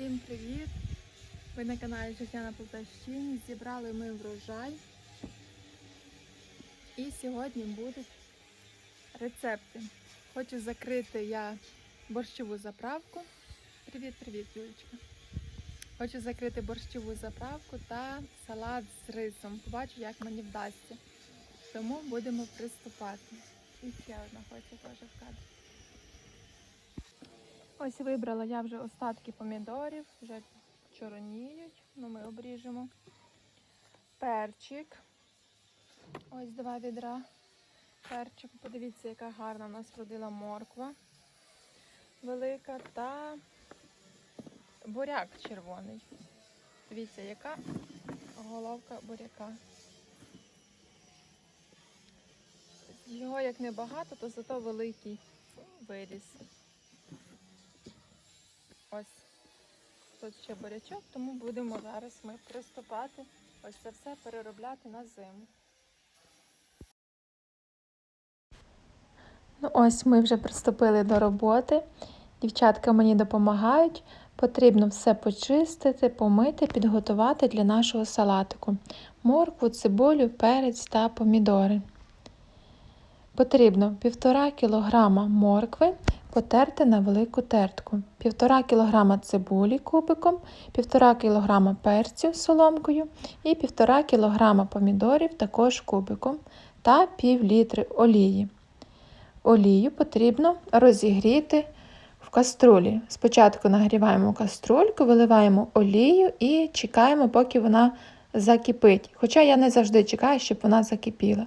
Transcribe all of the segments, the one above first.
Всім привіт! Ви на каналі Життя на Полтавщині. Зібрали ми врожай. І сьогодні будуть рецепти. Хочу закрити я борщову заправку. Привіт, привіт, Юлечка. Хочу закрити борщову заправку та салат з рисом. Побачу, як мені вдасться. Тому будемо приступати. І ще одна хоче теж в кадрі. Ось вибрала я вже остатки помідорів, вже чороніють, ну ми обріжемо. Перчик. Ось два відра. Перчик. Подивіться, яка гарна у нас родила морква велика та буряк червоний. Дивіться, яка головка буряка. Його як небагато, то зато великий виріс. Тут ще бурячок, тому будемо зараз ми приступати ось це все переробляти на зиму. Ну ось ми вже приступили до роботи. Дівчатка мені допомагають. Потрібно все почистити, помити, підготувати для нашого салатику. Моркву, цибулю, перець та помідори. Потрібно 1,5 кг моркви, потерти на велику тертку, 1,5 кг цибулі кубиком, 1,5 кг перцю соломкою і 1,5 кг помідорів також кубиком та пів літри олії. Олію потрібно розігріти в каструлі. Спочатку нагріваємо каструльку, виливаємо олію і чекаємо, поки вона закипить. Хоча я не завжди чекаю, щоб вона закипіла.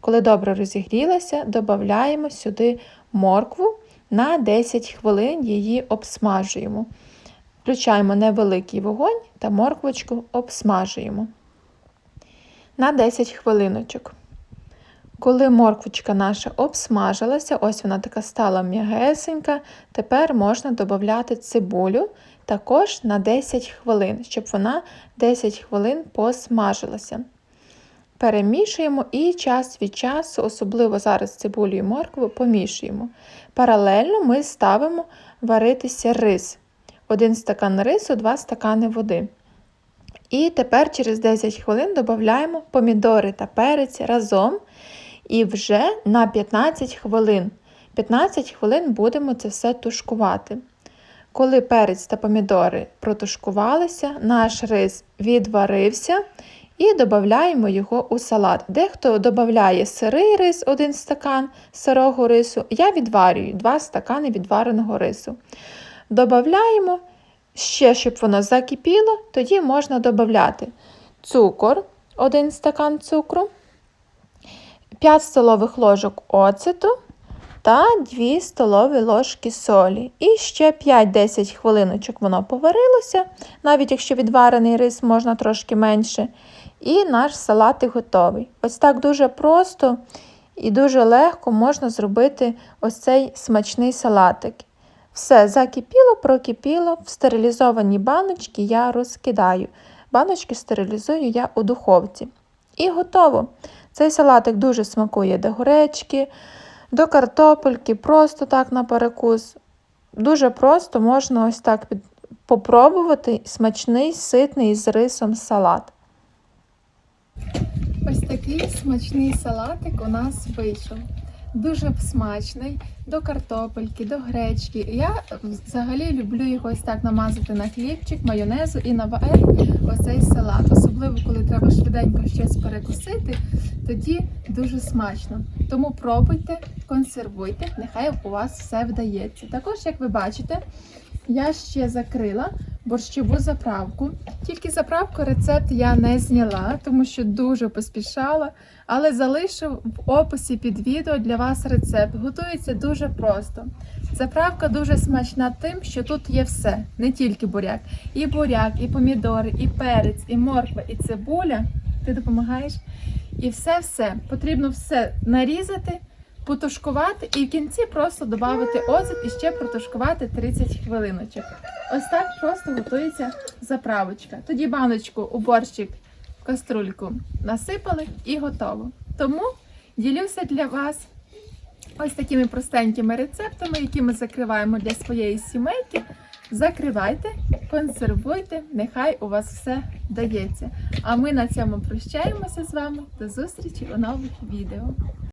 Коли добре розігрілася, додаємо сюди моркву на 10 хвилин її обсмажуємо. Включаємо невеликий вогонь та морквочку обсмажуємо на 10 хвилиночок. Коли морквочка наша обсмажилася, ось вона така стала м'ягесенька, тепер можна додати цибулю також на 10 хвилин, щоб вона 10 хвилин посмажилася. Перемішуємо і час від часу, особливо зараз цибулю і моркву, помішуємо. Паралельно ми ставимо варитися рис. Один стакан рису, 2 стакани води. І тепер через 10 хвилин додаємо помідори та перець разом. І вже на 15 хвилин. 15 хвилин будемо це все тушкувати. Коли перець та помідори протушкувалися, наш рис відварився і додаємо його у салат. Дехто додає сирий рис, 1 стакан сирого рису. Я відварюю 2 стакани відвареного рису. Додаємо ще, щоб воно закипіло, тоді можна додати цукор, 1 стакан цукру. 5 столових ложок оцету та 2 столові ложки солі. І ще 5-10 хвилиночок воно поварилося, навіть якщо відварений рис можна трошки менше. І наш салатик готовий. Ось так дуже просто і дуже легко можна зробити ось цей смачний салатик. Все закипіло, прокипіло, в стерилізовані баночки я розкидаю. Баночки стерилізую я у духовці. І готово. Цей салатик дуже смакує до гречки, до картопельки, просто так на перекус. Дуже просто можна ось так попробувати смачний, ситний з рисом салат. Ось такий смачний салатик у нас вийшов. Дуже смачний до картопельки, до гречки. Я взагалі люблю його ось так намазати на хлібчик, майонезу і наварити оцей салат. Особливо, коли треба швиденько щось перекусити, тоді дуже смачно. Тому пробуйте, консервуйте, нехай у вас все вдається. Також, як ви бачите, я ще закрила борщову заправку. Тільки заправку рецепт я не зняла, тому що дуже поспішала, але залишу в описі під відео для вас рецепт. Готується дуже просто. Заправка дуже смачна тим, що тут є все, не тільки буряк. І буряк, і помідори, і перець, і морква, і цибуля. Ти допомагаєш? І все-все. Потрібно все нарізати потушкувати і в кінці просто додати оцет і ще протушкувати 30 хвилиночок. Ось так просто готується заправочка. Тоді баночку у борщик в каструльку насипали і готово. Тому ділюся для вас ось такими простенькими рецептами, які ми закриваємо для своєї сімейки. Закривайте консервуйте, нехай у вас все вдається. А ми на цьому прощаємося з вами. До зустрічі у нових відео.